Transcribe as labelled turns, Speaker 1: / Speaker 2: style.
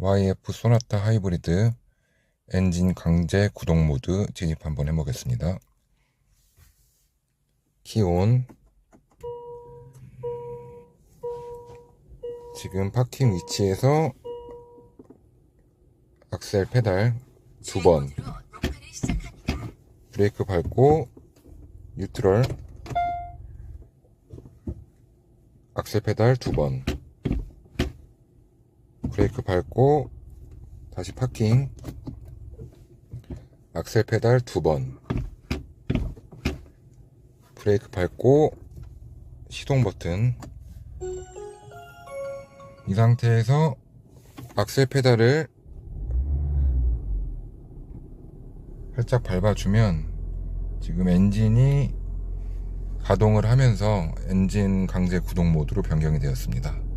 Speaker 1: YF 소나타 하이브리드 엔진 강제 구동 모드 진입 한번 해보겠습니다. 키온. 지금 파킹 위치에서 악셀 페달 두 번. 브레이크 밟고 뉴트럴. 악셀 페달 두번 브레이크 밟고 다시 파킹. 악셀 페달 두 번. 브레이크 밟고 시동 버튼. 이 상태에서 악셀 페달을 살짝 밟아주면 지금 엔진이 가동을 하면서 엔진 강제 구동 모드로 변경이 되었습니다.